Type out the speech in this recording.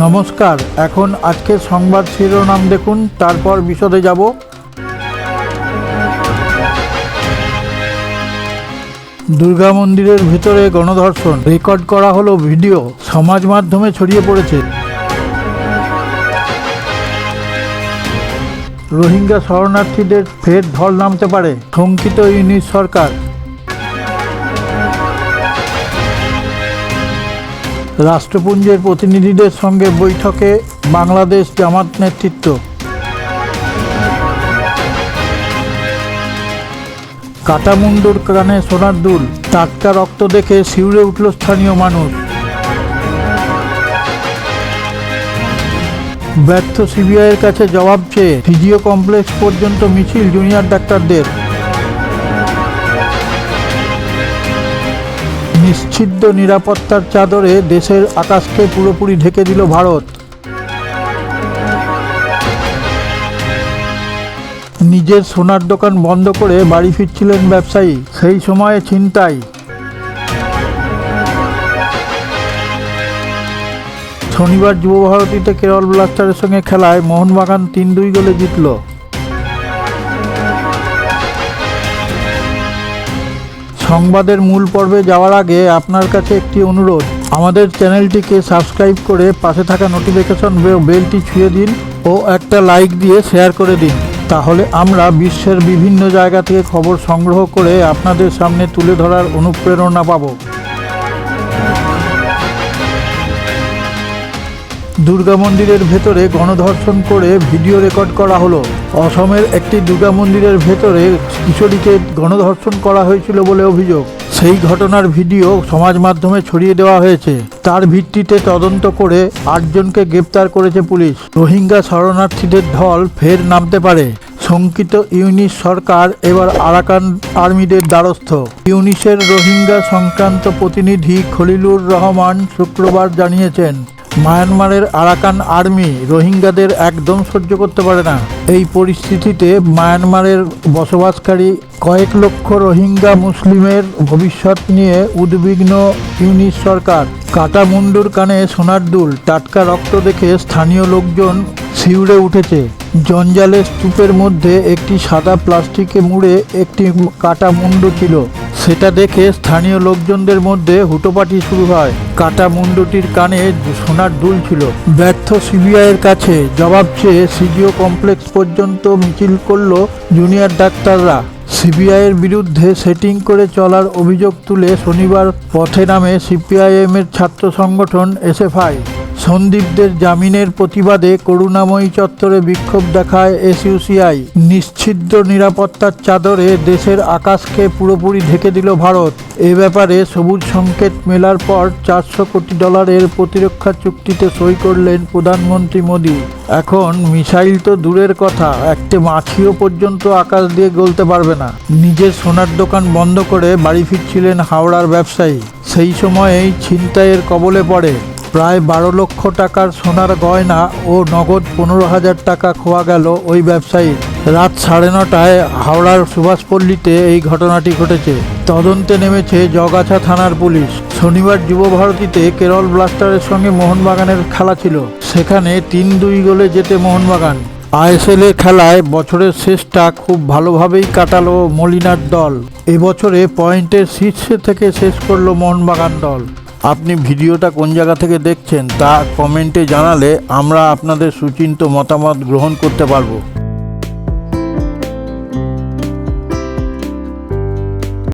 নমস্কার, এখন আজকের সংবাদ শিরোনাম দেখুন, তারপর বিশদে যাব। দুর্গা মন্দিরের ভিতরে গণধর্ষণ, রেকর্ড করা হলো ভিডিও, সমাজ মাধ্যমে ছড়িয়ে পড়েছে। রোহিঙ্গা শরণার্থীদের ফের ঢল নামতে পারে, শঙ্কিত ইউনিট সরকার। রাষ্ট্রপুঞ্জের প্রতিনিধিদের সঙ্গে বৈঠকে বাংলাদেশ জামাত নেতৃত্ব। কাটামুন্ডুর কানে সোনার দুল, টাটকা রক্ত দেখে শিউরে উঠল স্থানীয় মানুষ। ব্যর্থ সিবিআইয়ের কাছে জবাব চেয়ে ফিজিও কমপ্লেক্স পর্যন্ত মিছিল জুনিয়র ডাক্তারদের। নিশ্ছিদ্র নিরাপত্তার চাদরে দেশের আকাশকে পুরোপুরি ঢেকে দিল ভারত। নিজের সোনার দোকান বন্ধ করে বাড়ি ফিরছিলেন ব্যবসায়ী, সেই সময়ে ছিনতাই। শনিবার যুব ভারতীতে কেরল ব্লাস্টারের সঙ্গে খেলায় মোহনবাগান তিন দুই গোলে জিতল। সংবাদের মূল পর্বে যাওয়ার আগে আপনার কাছে একটি অনুরোধ। আমাদের চ্যানেলটিকে সাবস্ক্রাইব করে পাশে থাকা নোটিফিকেশন বেলটি ছুঁয়ে দিন ও একটা লাইক দিয়ে শেয়ার করে দিন। তাহলে আমরা বিশ্বের বিভিন্ন জায়গা থেকে খবর সংগ্রহ করে আপনাদের সামনে তুলে ধরার অনুপ্রেরণা পাবো। দুর্গা মন্দিরের ভেতরে গণধর্ষণ করে ভিডিও রেকর্ড করা হলো। অসমের একটি দুর্গা মন্দিরের ভেতরে কিশোরীকে গণধর্ষণ করা হয়েছিল বলে অভিযোগ। সেই ঘটনার ভিডিও সমাজ মাধ্যমে ছড়িয়ে দেওয়া হয়েছে। তার ভিত্তিতে তদন্ত করে আটজনকে গ্রেপ্তার করেছে পুলিশ। রোহিঙ্গা শরণার্থীদের ঢল ফের নামতে পারে। শঙ্কিত ইউনিস সরকার এবার আরাকান আর্মিদের দ্বারস্থ। ইউনিসের রোহিঙ্গা সংক্রান্ত প্রতিনিধি খলিলুর রহমান শুক্রবার জানিয়েছেন মায়ানমারের আরাকান আর্মি রোহিঙ্গাদের একদম সহ্য করতে পারে না। এই পরিস্থিতিতে মায়ানমারের বসবাসকারী কয়েক লক্ষ রোহিঙ্গা মুসলিমের ভবিষ্যৎ নিয়ে উদ্বিগ্ন ইউনিশ সরকার। কাটা মুন্ডুর কানে সোনার দুল, টাটকা রক্ত দেখে স্থানীয় লোকজন শিউড়ে উঠেছে। জঞ্জালের স্তূপের মধ্যে একটি সাদা প্লাস্টিকে মুড়ে একটি কাটা মুন্ডু ছিল। সেটা দেখে স্থানীয় লোকজনদের মধ্যে হুটোপাটি শুরু হয়। কাটা মুন্ডুটির কানে সোনার দুল ছিল। ব্যর্থ সিবিআইয়ের কাছে জবাব চেয়ে সিজিও কমপ্লেক্স পর্যন্ত মিছিল করল জুনিয়র ডাক্তাররা। সিবিআইয়ের বিরুদ্ধে সেটিং করে চলার অভিযোগ তুলে শনিবার পথে নামে সিপিআইএমের ছাত্র সংগঠন এসএফআই। সন্দীপদের জামিনের প্রতিবাদে করুণাময়ী চত্বরে বিক্ষোভ দেখায় এসইউসিআই। নিশ্ছিদ্র নিরাপত্তার চাদরে দেশের আকাশকে পুরোপুরি ঢেকে দিল ভারত। এ ব্যাপারে সবুজ সংকেত মেলার পর চারশো কোটি ডলারের প্রতিরক্ষা চুক্তিতে সই করলেন প্রধানমন্ত্রী মোদী। এখন মিসাইল তো দূরের কথা, একটি মাছিও পর্যন্ত আকাশ দিয়ে গলতে পারবে না। নিজের সোনার দোকান বন্ধ করে বাড়ি ফিরছিলেন হাওড়ার ব্যবসায়ী। সেই সময়েই ছিনতাইয়ের কবলে পড়ে। প্রায় বারো লক্ষ টাকার সোনার গয়না ও নগদ পনেরো হাজার টাকা খোয়া গেল ওই ব্যবসায়ীর রাত সাড়ে নটায় হাওড়ার সুভাষপল্লীতে এই ঘটনাটি ঘটেছে। তদন্তে নেমেছে জগাছা থানার পুলিশ। শনিবার যুব ভারতীতে কেরল ব্লাস্টারের সঙ্গে মোহনবাগানের খেলা ছিল। সেখানে তিন দুই গোলে জেতে মোহনবাগান। আইএসএল খেলায় বছরের শেষটা খুব ভালোভাবেই কাটালো মলিনার দল। এবছরে পয়েন্টের শীর্ষে থেকে শেষ করল মোহনবাগান দল। আপনি ভিডিওটা কোন জায়গা থেকে দেখছেন তা কমেন্টে জানালে আমরা আপনাদের সুচিন্ত মতামত গ্রহণ করতে পারব।